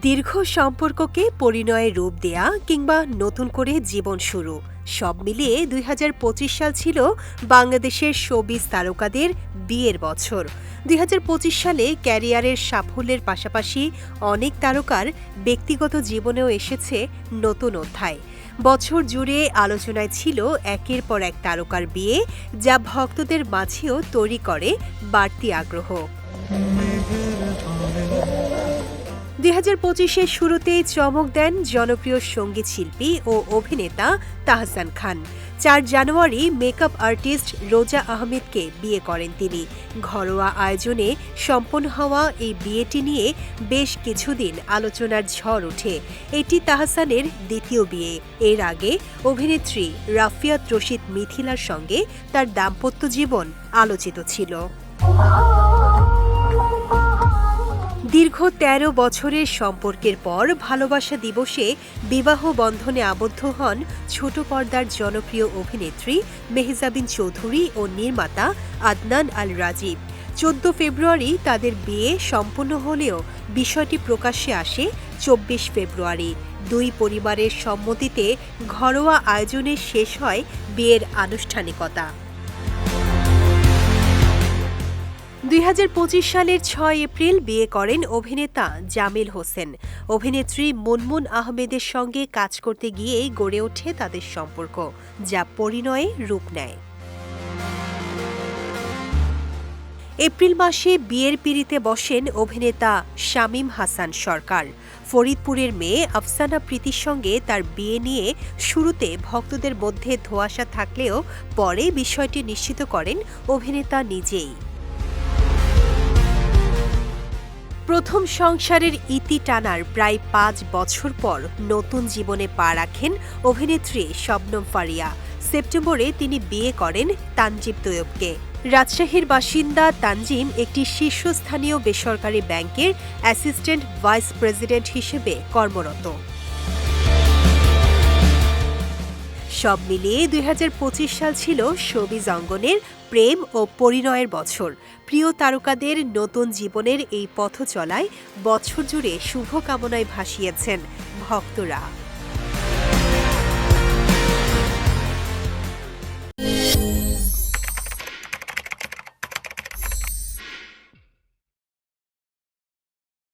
দীর্ঘ সম্পর্ককে পরিণয়ে রূপ দেয়া কিংবা নতুন করে জীবন শুরু, সব মিলিয়ে দুই হাজার পঁচিশ সাল ছিল বাংলাদেশের শোবিজ তারকাদের বিয়ের বছর। দুই হাজার পঁচিশ সালে ক্যারিয়ারের সাফল্যের পাশাপাশি অনেক তারকার ব্যক্তিগত জীবনেও এসেছে নতুন অধ্যায়। বছর জুড়ে আলোচনায় ছিল একের পর এক তারকার বিয়ে, যা ভক্তদের মাঝেও তৈরি করে বাড়তি আগ্রহ। দুই হাজার পঁচিশের শুরুতেই চমক দেন জনপ্রিয় সংগীত শিল্পী ও অভিনেতা তাহসান খান। চার জানুয়ারি মেকআপ আর্টিস্ট রোজা আহমেদকে বিয়ে করেন তিনি। ঘরোয়া আয়োজনে সম্পন্ন হওয়া এই বিয়েটি নিয়ে বেশ কিছুদিন আলোচনার ঝড় ওঠে। এটি তাহসানের দ্বিতীয় বিয়ে। এর আগে অভিনেত্রী রাফিয়াত রশিদ মিথিলার সঙ্গে তার দাম্পত্য জীবন আলোচিত ছিল। ১৩ বছরের সম্পর্কের পর ভালোবাসা দিবসে বিবাহ বন্ধনে আবদ্ধ হন ছোট পর্দার জনপ্রিয় অভিনেত্রী মেহজাবিন চৌধুরী ও নির্মাতা আদনান আল রাজীব। চোদ্দ ফেব্রুয়ারি তাদের বিয়ে সম্পন্ন হলেও বিষয়টি প্রকাশ্যে আসে চব্বিশ ফেব্রুয়ারি। দুই পরিবারের সম্মতিতে ঘরোয়া আয়োজনে শেষ হয় বিয়ের আনুষ্ঠানিকতা। দুই হাজার পঁচিশ সালের ছয় এপ্রিল বিয়ে করেন অভিনেতা জামিল হোসেন। অভিনেত্রী মুনমুন আহমেদের সঙ্গে কাজ করতে গিয়েই গড়ে ওঠে তাদের সম্পর্ক, যা পরিণয়ে রূপ নেয়। এপ্রিল মাসে বিয়ের পিড়িতে বসেন অভিনেতা শামীম হাসান সরকার। ফরিদপুরের মেয়ে আফসানা প্রীতির সঙ্গে তার বিয়ে নিয়ে শুরুতে ভক্তদের মধ্যে ধোঁয়াশা থাকলেও পরে বিষয়টি নিশ্চিত করেন অভিনেতা নিজেই। প্রথম সংসারের ইতি টানার প্রায় পাঁচ বছর পর নতুন জীবনে পা রাখেন অভিনেত্রী শবনম ফারিয়া। সেপ্টেম্বরে তিনি বিয়ে করেন তানজিব তৈয়বকে। রাজশাহীর বাসিন্দা তানজিম একটি শীর্ষস্থানীয় বেসরকারি ব্যাংকের অ্যাসিস্ট্যান্ট ভাইস প্রেসিডেন্ট হিসেবে কর্মরত। সব মিলিয়ে দুই হাজার পঁচিশ সাল ছিল শোবিজ অঙ্গনের প্রেম ও পরিণয়ের বছর। প্রিয় তারকাদের নতুন জীবনের এই পথ চলায় বছর জুড়ে শুভকামনায় ভাসিয়েছেন ভক্তরা।